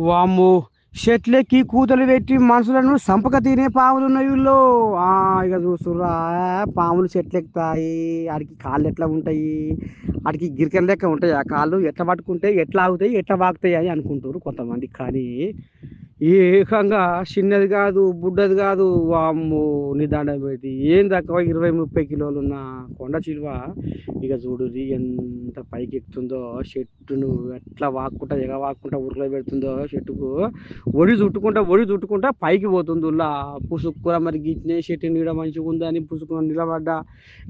వాము చెట్లెక్కి కూతలు పెట్టి మనుషులను సంపక తినే పాములు ఉన్నాయి ఇక చూస్తుర్రా పాములు చెట్లెక్కుతాయి ఆడికి కాళ్ళు ఎట్లా ఉంటాయి? ఆడికి గిరికల లెక్క ఉంటాయి? ఆ కాళ్ళు ఎట్లా పట్టుకుంటే ఎట్లా ఆగుతాయి ఎట్లా వాగుతాయి అని అనుకుంటారు కొంతమంది. కానీ ఏకంగా చిన్నది కాదు బుడ్డది కాదు వాము నిదానం పెట్టి. ఏం తక్కువ? ఇరవై ముప్పై కిలోలు ఉన్న కొండ చిలువ. ఇక చూడుది ఎంత పైకి ఎక్కుతుందో చెట్టును ఎట్లా వాక్కుంటా ఎగ వాక్కుంటా ఉరుకులో పెడుతుందో చెట్టుకు. ఒడి చుట్టుకుంటా ఒడి చుట్టుకుంటా పైకి పోతుంది ఉల్లా. పుసుక్కుర మరి గిట్నే చెట్టు నీడ మంచిగా ఉందని పుసుకుని నిలబడ్డా.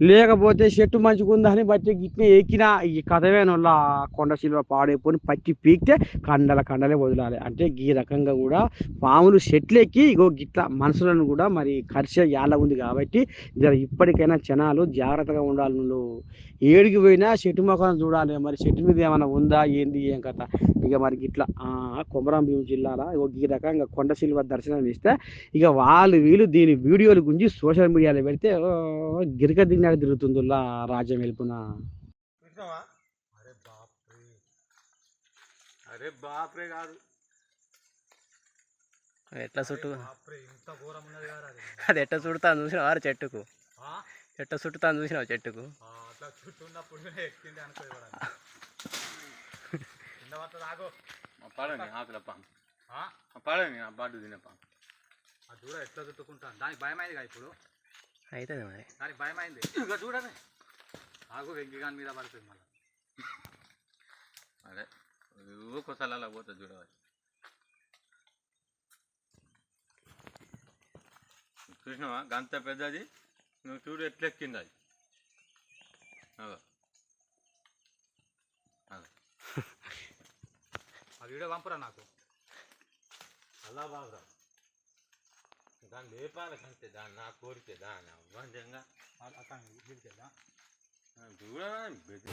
లేకపోతే చెట్టు మంచిగా ఉందని బట్టి గిట్నే ఎక్కినా. ఈ కథవేనోళ్ళ కొండ చిలువ పాడైపోయి పచ్చి పీకితే కండల కండలే వదలాలి. అంటే ఈ రకంగా కూడా పాములు చెట్లు ఎక్కి ఇగో గిట్ల మనుషులను కూడా మరి ఖర్చు యాల ఉంది కాబట్టి జర ఇప్పటికైనా జనాలు జాగ్రత్తగా ఉండాలి నువ్వు. ఏడికి పోయినా చెట్టు మొఖం చూడాలి. మరి చెట్టు మీద ఏమైనా ఉందా? ఏంది? ఏం కథ? ఇక మరి ఇట్లా కొమరం భీం జిల్లాలో ఇగో ఈ రకంగా కొండ శిల్వ దర్శనం ఇస్తే ఇక వాళ్ళు వీళ్ళు దీని వీడియోలు గురించి సోషల్ మీడియాలో పెడితే గిరిక దిగినాడు తిరుగుతుందిలా రాజ్యం వెళ్ళిపోయిన అరే బాప్రే. అరే బాప్రే కాదు. ఎట్లా చుట్టూ? బాప్రే ఇంత ఘోరం ఉన్నది కదా అది. అది ఎట్లా చుడుతాను చూసినావు? వారు చెట్టుకు. ఆ? ఎట్లా చుట్టుతాను చూసినావు చెట్టుకు? ఆ, అట్లా చుట్టూ ఉన్నప్పుడు కూడా ఎక్కింది అనుకో ఇవ్వడానికి కింద పడుతుంది ఆగో పడని? పడని బాటు దూడ ఎట్లా చుట్టుకుంటాను? దానికి భయమైంది కదా ఇప్పుడు. అవుతుంది మరి. దానికి భయమైంది. ఇక చూడని. ఆగు వెంకిగాని మీద పడుతుంది మళ్ళీ. అదే ఊకొసలు అలా పోతుంది చూడవాలి చూసినావా? గంత పెద్దది. నువ్వు చూడు ఎట్లా ఎక్కింది అది. ఆ వీడియో పంపురా నాకు. అలా బాగా దాన్ని లేపాలి కంటే దాన్ని నా కోరికే దాన్ని అవ్వంజంగా అక్కడ వీడికెళ్ళా చూడ